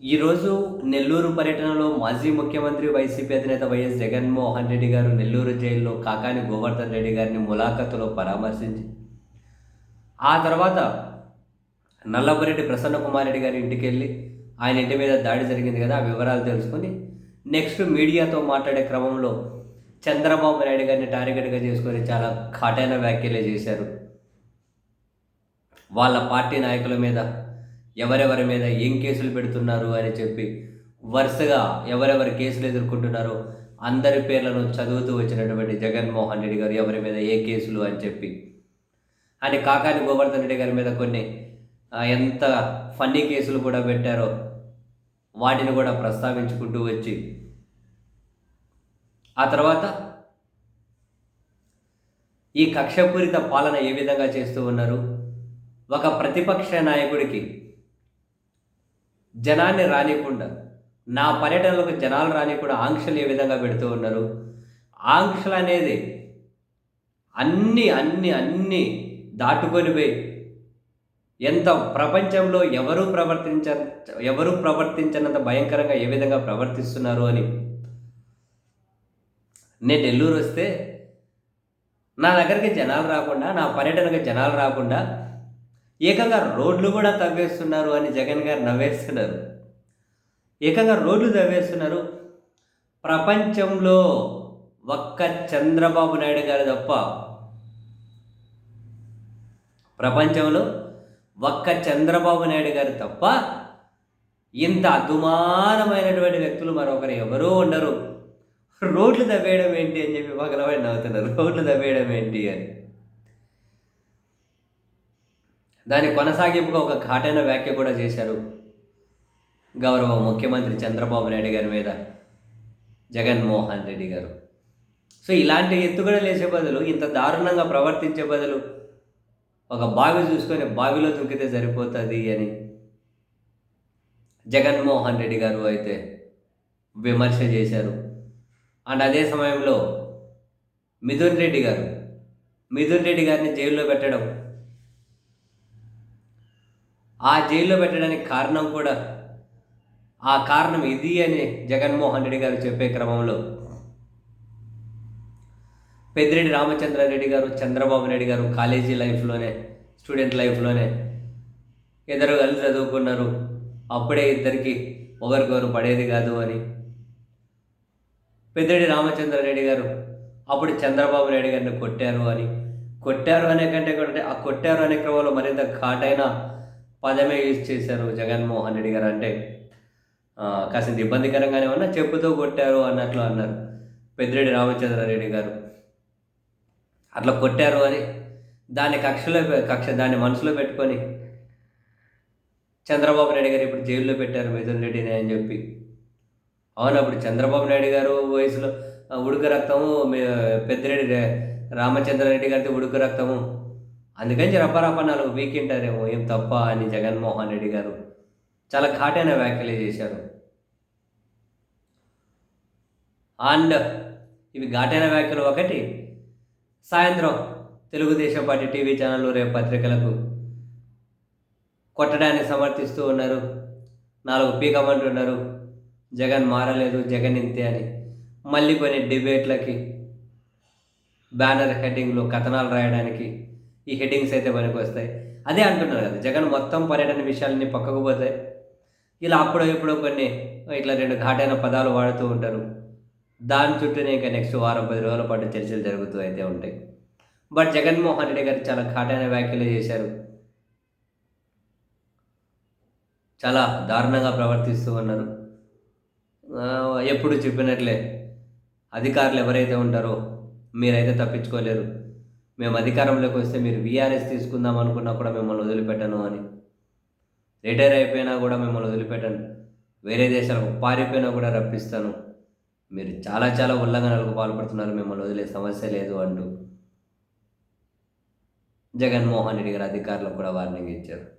ఈరోజు నెల్లూరు పర్యటనలో మాజీ ముఖ్యమంత్రి వైసీపీ అధినేత వైఎస్ జగన్మోహన్ రెడ్డి గారు నెల్లూరు జైల్లో కాకాని గోవర్ధన్ రెడ్డి గారిని ములాఖతులో పరామర్శించి ఆ తర్వాత నల్లపరెడ్డి ప్రసన్న కుమార్ రెడ్డి గారి ఇంటికి వెళ్ళి ఆయన ఇంటి మీద దాడి జరిగింది కదా ఆ వివరాలు తెలుసుకొని నెక్స్ట్ మీడియాతో మాట్లాడే క్రమంలో చంద్రబాబు నాయుడు గారిని టార్గెట్గా చేసుకొని చాలా ఘాటైన వ్యాఖ్యలే చేశారు. వాళ్ళ పార్టీ నాయకుల మీద ఎవరెవరి మీద ఏం కేసులు పెడుతున్నారు అని చెప్పి వరుసగా ఎవరెవరి కేసులు ఎదుర్కొంటున్నారో అందరి పేర్లను చదువుతూ వచ్చినటువంటి జగన్మోహన్ రెడ్డి గారు ఎవరి మీద ఏ కేసులు అని చెప్పి. అని కాకాని గోవర్ధన్ రెడ్డి గారి మీద కొన్ని ఎంత ఫన్నీ కేసులు కూడా పెట్టారో వాటిని కూడా ప్రస్తావించుకుంటూ వచ్చి. ఆ తర్వాత ఈ కక్షపూరిత పాలన ఏ విధంగా చేస్తూ ఉన్నారు? ఒక ప్రతిపక్ష నాయకుడికి జనాన్ని రానియకుండా నా పర్యటనలకు జనాలు రానియకుండా ఆంక్షలు ఏ విధంగా పెడుతూ ఉన్నారు? ఆంక్షలు అనేది అన్ని అన్ని అన్ని దాటుకొని పోయి ఎంత ప్రపంచంలో ఎవరు ప్రవర్తించ ఎవరు ప్రవర్తించనంత భయంకరంగా ఏ విధంగా ప్రవర్తిస్తున్నారు అని? నేను నెల్లూరు వస్తే నా దగ్గరికి జనాలు రాకుండా నా పర్యటనకు జనాలు రాకుండా ఏకంగా రోడ్లు కూడా తవ్వేస్తున్నారు అని జగన్ గారు నవ్వేస్తున్నారు. ఏకంగా రోడ్లు తవ్వేస్తున్నారు. ప్రపంచంలో ఒక్క చంద్రబాబు నాయుడు గారు తప్ప ప్రపంచంలో ఒక్క చంద్రబాబు నాయుడు గారు తప్ప ఇంత అదుమానమైనటువంటి వ్యక్తులు మరొకరు ఎవరూ ఉండరు. రోడ్లు తవ్వేయడం ఏంటి అని చెప్పి పగలబడి నవ్వుతున్నారు. రోడ్లు తవ్వేయడం ఏంటి అని. దాని కొనసాగింపుగా ఒక ఘాటైన వ్యాఖ్య కూడా చేశారు గౌరవ ముఖ్యమంత్రి చంద్రబాబు నాయుడు గారి మీద జగన్మోహన్ రెడ్డి గారు. సో ఇలాంటి ఎత్తుగడ లేచే బదులు ఇంత దారుణంగా ప్రవర్తించే బదులు ఒక బావి చూసుకొని బావిలో దూకితే సరిపోతుంది అని జగన్మోహన్ రెడ్డి గారు అయితే విమర్శ చేశారు. అండ్ అదే సమయంలో మిథున్ రెడ్డి గారు మిథున్ రెడ్డి గారిని జైల్లో పెట్టడం ఆ జైల్లో పెట్టడానికి కారణం కూడా ఆ కారణం ఇది అని జగన్మోహన్ రెడ్డి గారు చెప్పే క్రమంలో పెద్దిరెడ్డి రామచంద్రారెడ్డి గారు చంద్రబాబు నాయుడు గారు కాలేజీ లైఫ్లోనే స్టూడెంట్ లైఫ్లోనే ఇద్దరు కలిసి చదువుకున్నారు. అప్పుడే ఇద్దరికి ఒకరికొకరు పడేది కాదు అని పెద్దిరెడ్డి రామచంద్రారెడ్డి గారు అప్పుడు చంద్రబాబు నాయుడు గారిని కొట్టారు అని. కొట్టారు అనే కంటే కూడా ఆ కొట్టారు అనే క్రమంలో మరింత ఘాటైన పదమే యూజ్ చేశారు జగన్మోహన్ రెడ్డి గారు అంటే కాసింత ఇబ్బందికరంగానే ఉన్నా చెప్పుతో కొట్టారు అన్నట్లు అన్నారు పెద్దిరెడ్డి రామచంద్రారెడ్డి గారు. అట్లా కొట్టారు అని దాన్ని కక్షలో కక్ష దాన్ని మనసులో పెట్టుకొని చంద్రబాబు నాయుడు గారు ఇప్పుడు జైల్లో పెట్టారు మిథున్ రెడ్డిని అని చెప్పి. అవును అప్పుడు చంద్రబాబు నాయుడు గారు వయసులో ఉడుకు రక్తము పెద్దిరెడ్డి రామచంద్రారెడ్డి గారితో ఉడుకు రక్తము. అందుకని రప్పరప్ప నాలుగు వీకింటారేమో ఏం తప్ప అని జగన్మోహన్ రెడ్డి గారు చాలా ఘాటైన వ్యాఖ్యలు చేశారు. అండ్ ఇవి ఘాటైన వ్యాఖ్యలు ఒకటి సాయంత్రం తెలుగుదేశం పార్టీ టీవీ ఛానళ్ళు రేపు పత్రికలకు కొట్టడాన్ని సమర్థిస్తూ ఉన్నారు. నాలుగు పీకమంటున్నారు జగన్ మారలేదు జగన్ ఇంతే అని. మళ్ళీ కొన్ని డిబేట్లకి బ్యానర్ హెడ్డింగ్లు కథనాలు రాయడానికి ఈ హెడ్డింగ్స్ అయితే పనికి వస్తాయి. అదే అంటున్నారు కదా జగన్ మొత్తం పర్యటన విషయాలన్నీ పక్కకు పోతాయి. ఇలా అప్పుడో ఇప్పుడు కొన్ని ఇట్లా రెండు ఘాటైన పదాలు వాడుతూ ఉంటారు. దాని చుట్టూనే ఇంకా నెక్స్ట్ వారం పది రోజుల పాటు చర్చలు జరుగుతూ అయితే ఉంటాయి. బట్ జగన్మోహన్ రెడ్డి గారు చాలా ఘాటైన వ్యాఖ్యలు చేశారు. చాలా దారుణంగా ప్రవర్తిస్తూ ఉన్నారు. ఎప్పుడు చెప్పినట్లే అధికారులు ఎవరైతే ఉంటారో మీరైతే తప్పించుకోలేరు. మేము అధికారంలోకి వస్తే మీరు వీఆర్ఎస్ తీసుకుందాం అనుకున్నా కూడా మిమ్మల్ని వదిలిపెట్టను అని. రిటైర్ అయిపోయినా కూడా మిమ్మల్ని వదిలిపెట్టను. వేరే దేశాలకు పారిపోయినా కూడా రప్పిస్తాను. మీరు చాలా చాలా ఉల్లంఘనలకు పాల్పడుతున్నారు. మిమ్మల్ని వదిలే సమస్య లేదు అంటూ. జగన్మోహన్ రెడ్డి గారు అధికారులకు కూడా వార్నింగ్ ఇచ్చారు.